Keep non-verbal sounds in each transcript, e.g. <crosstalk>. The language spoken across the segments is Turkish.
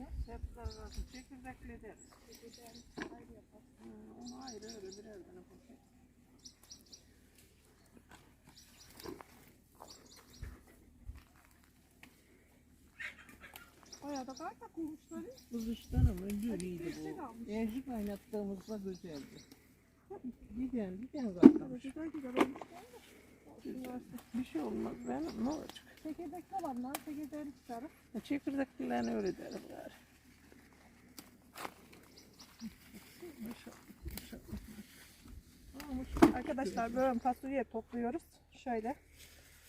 ya? Hep kararasın. Çekirdekli ederiz. Çekeceğim. Ayrı yapalım. Hı, onu ayrı öyle birer tane poşet. Bayağı da var da kurmuşları. Kızıştan ama Güzel bu. Enerji kaynattığımızda güzeldi. Giden giden zaten. Güzel güzel olmuş. Şunlar Bir şey olmaz benim ne olacak? çekirdekli olanlar çekirdeğini çıkarıp Çekirdeklilerini öyle derim gari. Arkadaşlar böyle fasulye topluyoruz. Şöyle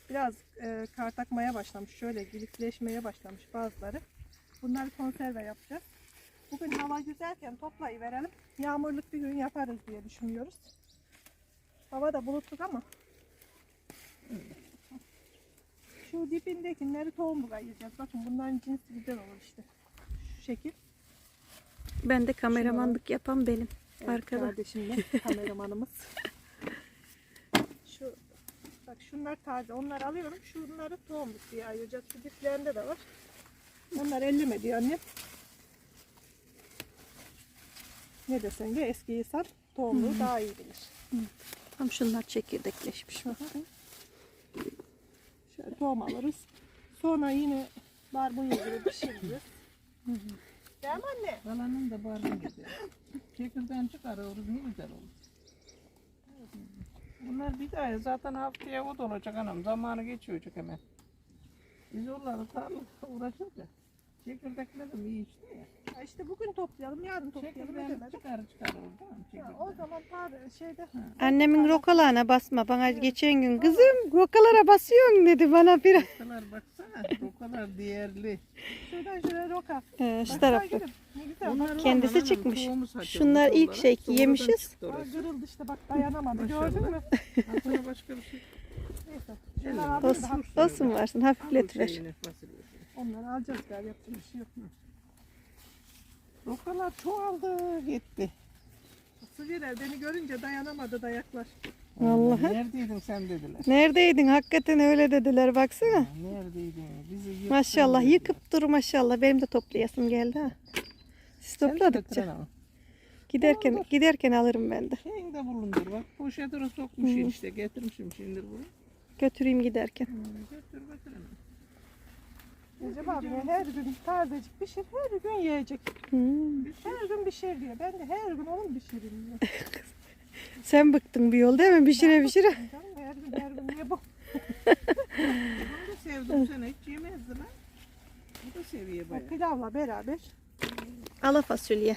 biraz e, kartakmaya başlamış. Şöyle gilikleşmeye başlamış bazıları. Bunları konserve yapacağız. Bugün hava güzelken toplayıverelim. Yağmurluk bir gün yaparız diye düşünüyoruz. Hava da bulutluk ama. Şu dibindekileri tohumluğa ayıracağız. Bakın bunların cinsi güzel olur işte. Şu şekil. Ben de kameramanlık yapan benim. Evet, Arkada. Kardeşimle <laughs> kameramanımız. Şu bak şunlar taze. Onları alıyorum. Şunları tohumluk diye ayıracağız. Şu diplerinde de var. Onlar elleme diyor annem. Ne desen de eski insan tohumluğu daha iyi bilir. Tam şunlar çekirdekleşmiş. bak. Şöyle tohum alırız. Sonra yine barbunya gibi pişiririz. Değil mi anne? Kalanın da barın güzel. Çekirden çıkarıyoruz ne güzel olur. Bunlar bir daha zaten haftaya o da olacak anam. Zamanı geçiyor hemen. Biz onları tarlada uğraşırız ya. Çekirdeklerim iyi işte ya. İşte bugün toplayalım, yarın toplayalım. Çekirdeğini edemedik. çıkar çıkar mi? Ha, o zaman tar şeyde Annemin rokalarına basma. Bana geçen gün kızım rokalara basıyorsun dedi bana bir. Rokalar baksana. Rokalar değerli. şuradan şuraya roka. Ee, şu Baksana tarafta. gülüm, Ne güzel. Onlar bak. Kendisi çıkmış. tohumu Şunlar ilk şey Sonradan yemişiz. çıktı orası. kırıldı işte bak dayanamadı gördün mü? Aslında başka bir şey. Neyse. Elle Şunları bak. alayım da Olsun, olsun varsın. Hafifletiver. Şeyini. Onları alacağız galiba yapacak bir şey yok. Rokalar çoğaldı gitti. Sıvırer beni görünce dayanamadı dayaklar. Vallahi. Neredeydin sen dediler. Neredeydin? Hakikaten öyle dediler baksana. Neredeydin? Bizi yıktın Maşallah dediler. yıkıp dur maşallah. Benim de toplayasım geldi ha. Siz Sen de topladıkça. götüren ama. Giderken giderken alırım ben de. Şeyini de bulundur bak. Poşetine sokmuş işte. Getirmişim şimdi bunu. Götüreyim giderken. Hı, Götür götür hemen. Recep abi her gün tazecik pişir her gün yiyecek. Hmm. Her gün pişir diyor. Ben de her gün onun pişireyim diyor. <laughs> Sen bıktın bir yol değil mi? Pişire pişire. Canım her gün her gün niye bu? <laughs> Bunu da sevdim sen hiç yemezdi lan. Bu da seviye O bayağı. pilavla beraber. Ala fasulye.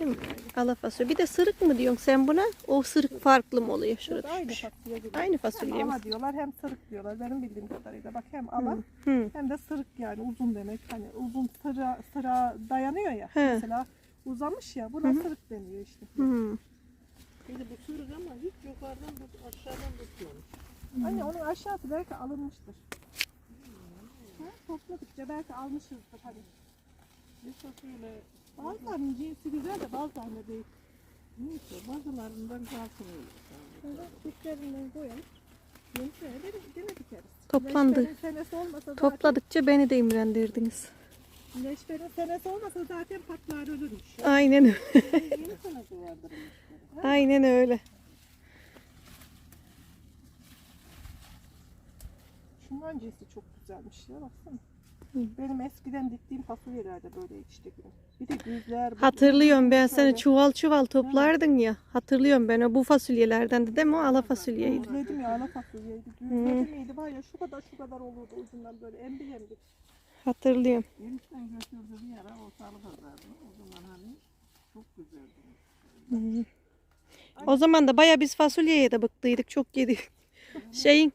Değil mi? Ala fasulye. Bir de sırık mı diyorsun sen buna? O sırık farklı mı oluyor? Şurada Aynı düşmüş. fasulye gibi. Aynı Hem fasulye mi? ala diyorlar hem sırık diyorlar. Benim bildiğim kadarıyla. Bak hem ala Hı. hem de sırık yani uzun demek. Hani uzun sıra sıra dayanıyor ya. He. Mesela uzamış ya buna sırık deniyor işte. Hı. Şimdi bu sürük ama hiç yukarıdan tut, aşağıdan tutmuyormuş. Anne onun aşağısı belki alınmıştır. Ha, topladıkça belki almışızdır hani. Bazılarının cinsi güzel de bazılarında değil. neyse bazılarından kalsın öyle. Şöyle diklerinden koyalım. Sene de gene dikeriz. Toplandı. Topladıkça beni de imrendirdiniz. leşferin senesi olmasa zaten patlar ölürmüş. Aynen öyle. <laughs> Aynen öyle. Şundan cinsi çok güzelmiş ya baksana. Benim eskiden diktiğim fasulyelerde böyle işte. Bir de güzler. Hatırlıyorum ben seni çuval çuval toplardın ya. Hatırlıyorum ben o bu fasulyelerden de değil mi? O ala fasulyeydi. Düzledim ya ana fasulyeydi. Düzledim miydi var ya şu kadar şu kadar olurdu ucundan böyle embi embi. Hatırlıyorum. Enişten götürdü bir ara o salı pazarını. O zaman hani çok güzeldi. Hı. O zaman da baya biz fasulyeye de bıktıydık. Çok yedik. Şeyin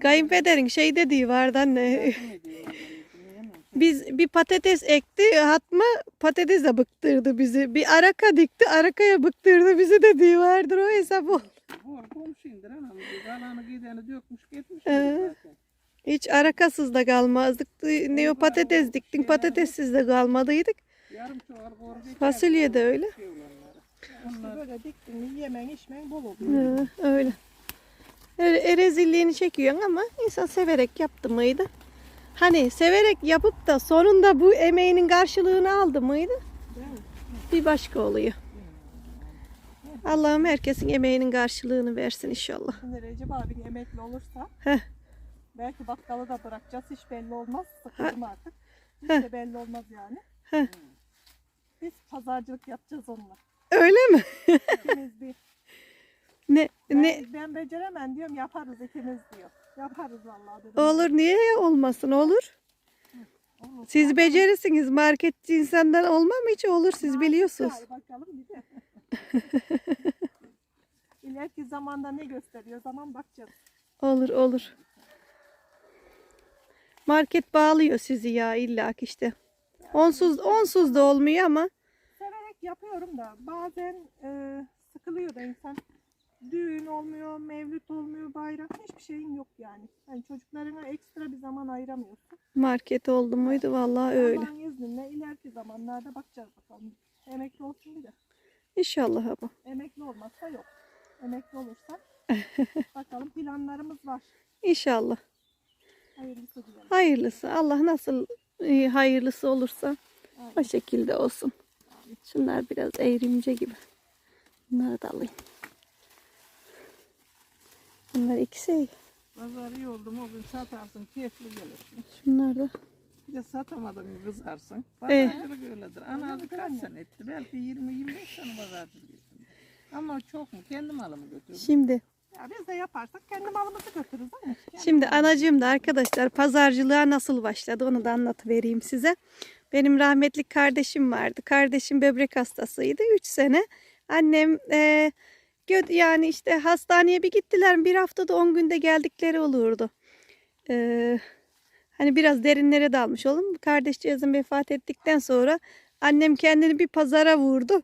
kayınpederin şey dediği vardı anne. Biz bir patates ekti. Hatma patates de bıktırdı bizi. Bir araka dikti. Arakaya bıktırdı bizi dediği vardır. O hesap o. Komşuyumdur anam. Kalanı gideni dökmüş gitmiş. Ee. Hiç arakasız da kalmazdık. Ne o patates diktin patatessiz de kalmadıydık. Fasulye de öyle. Şey olanları. İşte Onlar böyle diktin mi yemen içmen bol oluyor. Hı, öyle. E, e, rezilliğini çekiyorsun ama insan severek yaptı mıydı? Hani severek yapıp da sonunda bu emeğinin karşılığını aldı mıydı? Bir başka oluyor. Allah'ım herkesin emeğinin karşılığını versin inşallah. Şimdi Recep abin emekli olursa Heh. belki bakkalı da bırakacağız. Hiç belli olmaz. Sıkıldım artık. Hiç Heh. de belli olmaz yani. Heh. Biz pazarcılık yapacağız onunla. Öyle mi? İkimiz bir. Ne Ben, ne ben beceremem diyorum yaparız ikimiz diyor. Yaparız vallahi dedim. olur niye olmasın olur. Olur. Siz becerirsiniz marketçi insandan olmam hiç olur siz biliyorsunuz. Bakalım bir de. <laughs> İleriki zamanda ne gösteriyor zaman bakacağız. Olur olur. Market bağlıyor sizi ya illa işte. Onsuz onsuz da olmuyor ama Severek yapıyorum da bazen e, sıkılıyor da insan. Düğün olmuyor, mevlüt olmuyor, bayram hiçbir şeyin yok yani. Hani çocuklarına ekstra bir zaman ayıramıyorsun. market oldu muydu vallahi öyle. Allah'ın izniyle ileriki zamanlarda bakacağız bakalım. Emekli olsun bir de. İnşallah ama. Emekli olmazsa yok. Emekli olursa <laughs> bakalım planlarımız var. İnşallah. Hayırlısı diyelim. Hayırlısı. Allah nasıl e, hayırlısı olursa Aynen. o şekilde olsun. Şunlar biraz eğrimce gibi. Bunları da alayım. Bunlar ikisi iyi. Pazar iyi oldu mu o gün satarsın keyifli gelir. Şunlar da. Bir de satamadın mı kızarsın. Eh. Pazarcılık öyledir. Ana abi kaç sene etti? Belki 20-25 sene pazarcılık. Ama çok mu? Kendi malımı götürdüm. Şimdi Ya biz de yaparsak kendi malımızı götürürüz ama. Şimdi anacığım da arkadaşlar pazarcılığa nasıl başladı onu da anlatıvereyim size. Benim rahmetli kardeşim vardı. Kardeşim böbrek hastasıydı 3 sene. Annem e, yani işte hastaneye bir gittiler bir haftada 10 günde geldikleri olurdu. E, hani biraz derinlere dalmış oldum. Kardeşcağızım vefat ettikten sonra annem kendini bir pazara vurdu.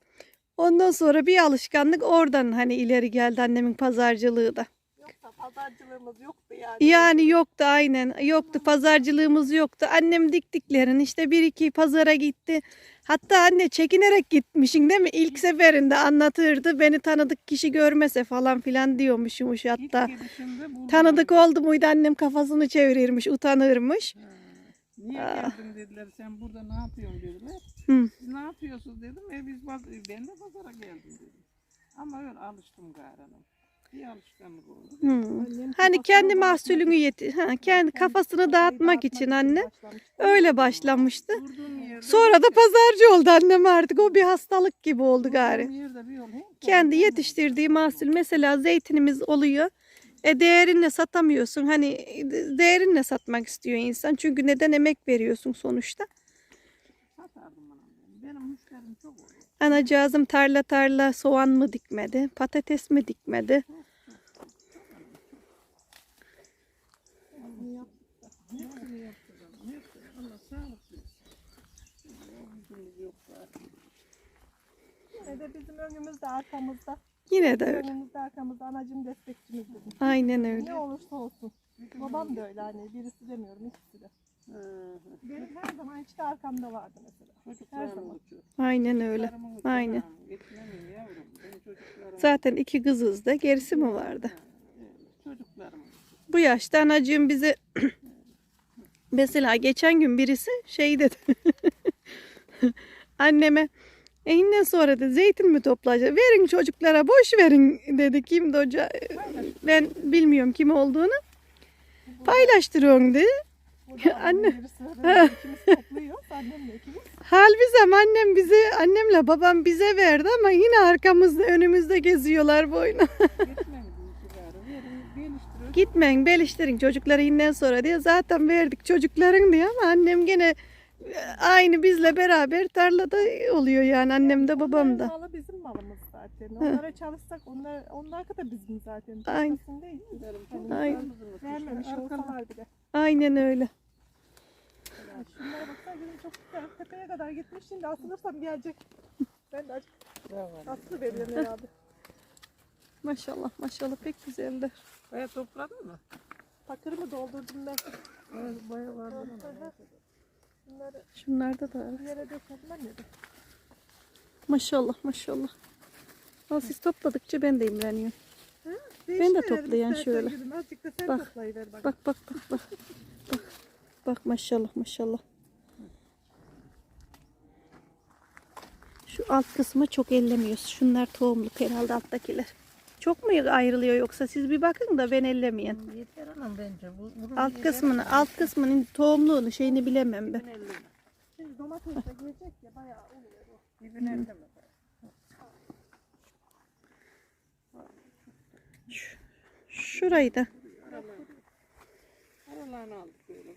Ondan sonra bir alışkanlık oradan hani ileri geldi annemin pazarcılığı da. Yoksa pazarcılığımız yoktu yani. Yani yoktu aynen. Yoktu pazarcılığımız yoktu. Annem diktiklerin işte bir iki pazara gitti. Hatta anne çekinerek gitmişin değil mi? İlk seferinde anlatırdı. Beni tanıdık kişi görmese falan filan diyormuşmuş hatta. Tanıdık oldu muydu annem kafasını çevirirmiş, utanırmış. Niye geldin dediler sen burada ne yapıyorsun dediler. Hı. Siz ne yapıyorsunuz dedim. E biz ben de pazara geldim dedim. Ama öyle alıştım gayrana. Bir alışkanlık oldu. Hı. Annem Hani kendi mahsulünü yeti, ha, kendi kafasını dağıtmak için anne öyle başlamıştı. Sonra da pazarcı oldu annem artık. O bir hastalık gibi oldu gari. kendi yetiştirdiği mahsul mesela zeytinimiz oluyor. E değerinle satamıyorsun. Hani değerinle satmak istiyor insan. Çünkü neden emek veriyorsun sonuçta. Anacığızım tarla tarla soğan mı dikmedi, patates mi dikmedi? Hepsini yaptırdım. Hepsini. Allah sağlık versin. O gücümüz yok zaten. Yine de bizim önümüzde arkamızda. Yine de öyle. Önümüzde arkamızda anacım destekçimiz. Aynen öyle. Ne olursa olsun. Babam da öyle hani birisi demiyorum ikisi de. Hı hı. Benim her zaman işte arkamda vardı mesela. Her zaman. Aynen öyle. Aynen. Zaten iki kızız da gerisi mi vardı? Evet, Çocuklarım. Bu yaşta anacığım bize <clears throat> mesela geçen gün birisi şey dedi. <laughs> Anneme eyinden sonra da zeytin mi toplayacak? Verin çocuklara boş verin dedi. Kimdi hoca? Ben bilmiyorum kim olduğunu. Paylaştırıyorum dedi. <laughs> Anne. Halbuki annem bize, annemle babam bize verdi ama yine arkamızda önümüzde geziyorlar boyuna. <laughs> Gitmeyin beliştirin çocukları inden sonra diye zaten verdik çocukların diye ama annem gene aynı bizle beraber tarlada oluyor yani annem de babam da. malı bizim malımız zaten. Onlara çalışsak onlar, onlar da bizim zaten. Aynen. Hani Aynen. Vermemiş olsalar bile. Aynen öyle. Şunlara baksana bizim çok güzel. Tepeye kadar gitmiş. Şimdi asılırsam gelecek. Ben de açık aslı veriyorum herhalde. Maşallah maşallah pek güzeller. Baya topladın mı? Pakırımı doldurdum ben. Evet, baya var. Bunları Şunlarda da var. yere anne de. Maşallah maşallah. Al siz topladıkça ben de imreniyorum. Değiştirelim toplayan istersen şöyle. gülüm. Azıcık da sen Bak, toplayıver bak. Bak bak bak bak. Bak maşallah maşallah. Şu alt kısmı çok ellemiyoruz. Şunlar tohumluk herhalde alttakiler. Çok mu ayrılıyor yoksa siz bir bakın da ben ellemeyin. Yeter anam bence. Bu, bunun Alt yeter. kısmını, alt kısmının tohumluğunu şeyini bilemem ben. Şimdi domates de gelecek ya bayağı oluyor o. Dibine elleme. Şurayı da. Aralarını aldık böyle.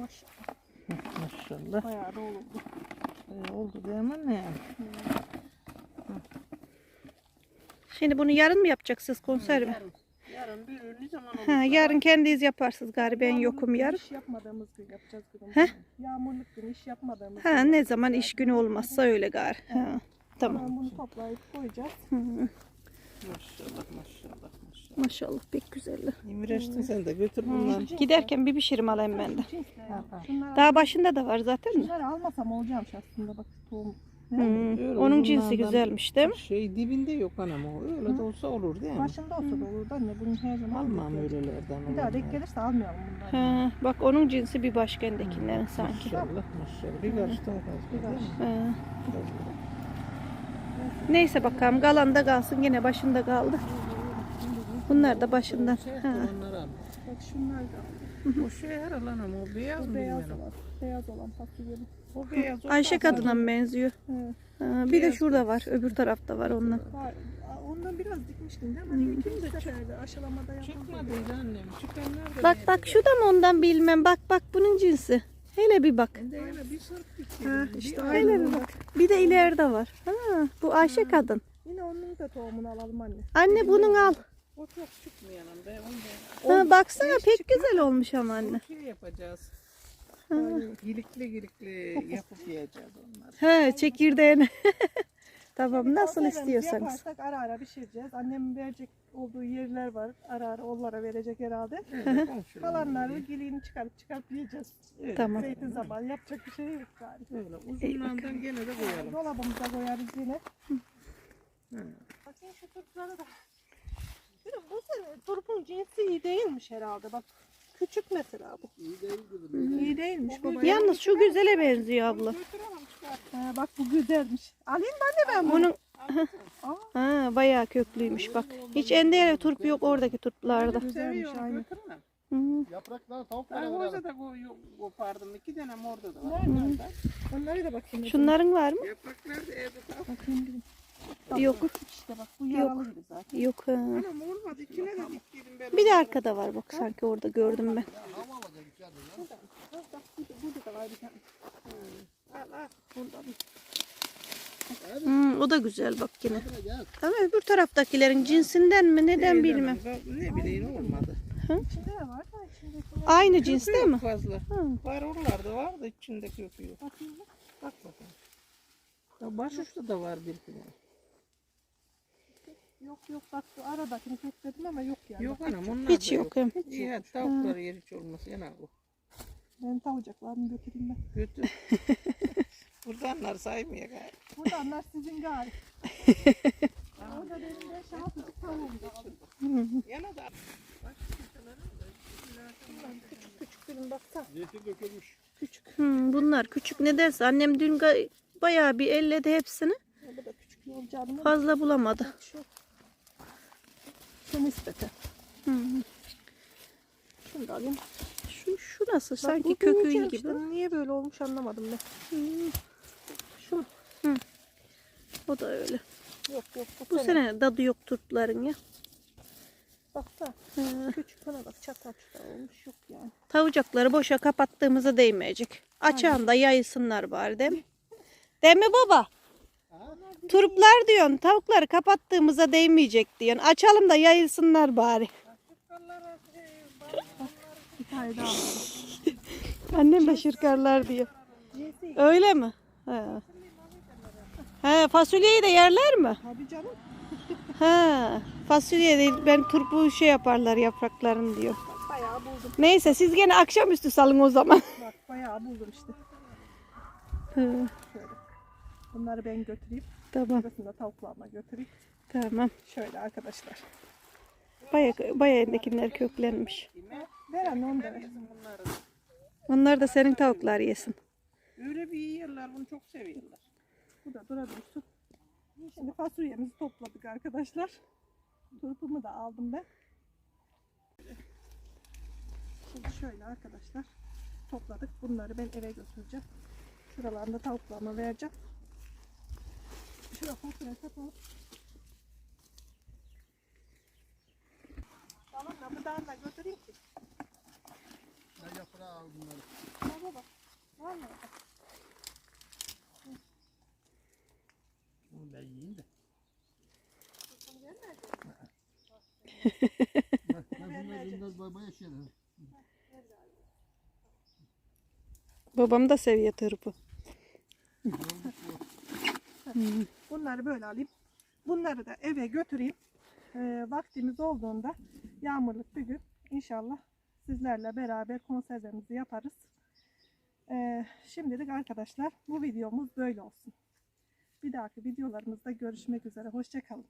Maşallah Maşallah. bayağı da oldu. Ee, oldu değil mi ne? Şimdi bunu yarın mı yapacaksınız konserve? Yarın, yarın bir ne zaman olur? Ha, yarın kendiniz yaparsınız galiba ben Yağmurluk yokum yarın. İş yapmadığımız gün yapacağız günümüzü. Heh. Yağmurluk gün iş yapmadığımız Ha gün ne zaman iş günü olmazsa öyle gari. Ha, tamam. Tamam bunu toplayıp koyacağız. Hı, Maşallah maşallah maşallah. pek güzel. İmreştin sen de götür bunları. Giderken bir pişirim alayım ben de. Daha başında da var zaten mi? şunları almasam olacağım aslında bak tohum. Öyle Onun cinsi güzelmiş değil mi? Şey dibinde yok anam o. Öyle de olsa olur değil mi? Başında olsa da olur da anne bunun her zaman Almam öylelerden. Bir daha denk gelirse almayalım bunları. Ha, bak onun cinsi bir başkendekilerin sanki. Maşallah maşallah. Bir karış daha fazla. Bir karış. Neyse bakalım kalan da kalsın yine başında kaldı. Bunlar da başından. Şey Ha. Bak şunlar da. O şey her alan ama o beyaz mı beyaz bilmiyorum. olan. Beyaz olan fasulyenin. O beyaz. o Ayşe kadına mı benziyor? Evet. Ha, bir de şurada var. Öbür tarafta var ondan. Var. Ondan biraz dikmiştin değil mi? İkinci seferde aşılamada yapıldı. Çıkmadıydı annem. Çıkanlar Bak bak şu da mı ondan bilmem. Bak bak bunun cinsi. Hele bir bak. Ben de öyle bir sırf Ha, işte Bir Hele bir bak. Bir de ileride var. Ha, bu Ayşe kadın. Yine onun da tohumunu alalım anne. Anne bunun al. O çok çıkmayanım be. Onu da Ha, baksana pek güzel olmuş ama anne. şey yapacağız. Gilikli gilikli yapıp yiyeceğiz onları. He çekirdeğini. <laughs> tamam nasıl Konservemizi istiyorsanız. Yaparsak ara ara pişireceğiz. Annem verecek olduğu yerler var. Ara ara onlara verecek herhalde. Komşularım <laughs> Kalanları giliğini çıkarıp çıkarıp yiyeceğiz. Öyle, Tamam. Zeytin zaman yapacak bir şey yok galiba. Öyle uzunlardan gene de koyalım. Dolabımıza koyarız yine. Hı. Bakayım şu turplara da. Bir de bu sene turpun cinsi iyi değilmiş herhalde. Bak küçük mesela bu. İyi değil İyi değilmiş baba. Yalnız şu güzele benziyor abla. Ha, bak bu güzelmiş. Alayım ben de ben bunu. Bunun ha, bayağı köklüymüş bak. Hiç endere turp yok oradaki turplarda. Güzelmiş, götüremem. Hı. Yapraklar Ben tavuklara orada da kopardım. İki tane orada da var. Nerede? Onları da bakayım. Şunların var mı? Yapraklar da evde tam. Bakayım bir. Yok. İşte bak. Bu gibi zaten. Yok ha. Anam olmadı. İçine de diktim ben. Bir de arkada var bak sanki orada gördüm ben. hava alacak içeride ya. Bak, bak, burada, burada da var bir tane. Al al. Burada bir. Hmm, o da güzel bak yine. Ama öbür taraftakilerin cinsinden mi neden bilmem. Ne bileyim olmadı. İçinde de var da içindeki Aynı cins Kökü değil yok mi? fazla. Hı. Var oralarda var da içinde kökü yok. Bakayım. Bak bakalım. Ya başuçta da var bir tane. Yok yok bak şu aradakini kökledim ama yok yani. Yok anam onlar Hiç da yok. hem. İyi hadi tavukları yer hiç olmaz. Yana bu. Ben tavucaklarını götüreyim ben. Götür. <laughs> Buradanlar saymıyor galiba. Buradanlar sizin gari. Orada benim de şanslıcık tavuğum kaldı. Yana da. Küçük küçük benim baksana. Zeytin dökülmüş. Küçük. Hmm, bunlar küçük nedense annem dün ga- bayağı bir elledi hepsini. Bu da küçük ama Fazla bulamadı. Nispete. Hmm. Şunu da alayım. Şu, şu nasıl? Bak, Sanki bu kökü büyük iyi gelmiş gibi. de Niye böyle olmuş anlamadım ben. Hmm, Şu. o da öyle. Yok yok bu, Bu sene. sene dadı yok turpların ya. Baksana. Ha. Küçük bana bak çatal çatal olmuş yok yani. Tavucakları boşa kapattığımıza değmeyecek. Açan da yayılsınlar bari değil mi? Değil mi baba? Turplar diyorsun tavukları kapattığımıza değmeyecek diyorsun. Açalım da yayılsınlar bari. <laughs> Annem de şirkarlar diyor. Öyle mi? He. He, fasulyeyi de yerler mi? Tabii canım. Ha, fasulye değil ben turpu şey yaparlar yapraklarını diyor. Bayağı buldum. Neyse siz gene akşamüstü salın o zaman. Bak bayağı buldum işte. Şöyle. Bunları ben götüreyim. Tamam Burasını da tavuklarıma götüreyim. tamam. Şöyle arkadaşlar. Baya, baya endekinler köklenmiş. Ver anne onu da ver. Onlar da senin tavuklar yesin. Öyle bir yiyorlar bunu çok seviyorlar. Bu da dura dursun. Şimdi fasulyemizi topladık arkadaşlar. Turpumu da aldım ben. Şimdi şöyle arkadaşlar topladık. Bunları ben eve götüreceğim. Şuralarında tavuklarıma vereceğim. Şuraya fasulye kapalı. Tamam mı? Bu da götüreyim ki. Ben yaprağı al bunları. Baba. Var mı? Bunu ben yiyeyim de. Bunu vermedi. Ben, ben bunları bunları babaya şey ederim. Babam da seviyor tırpı. <laughs> Bunları böyle alayım. Bunları da eve götüreyim. Ee, vaktimiz olduğunda yağmurluk bir gün inşallah sizlerle beraber konservemizi yaparız. Ee, şimdilik arkadaşlar bu videomuz böyle olsun. Bir dahaki videolarımızda görüşmek üzere. Hoşçakalın.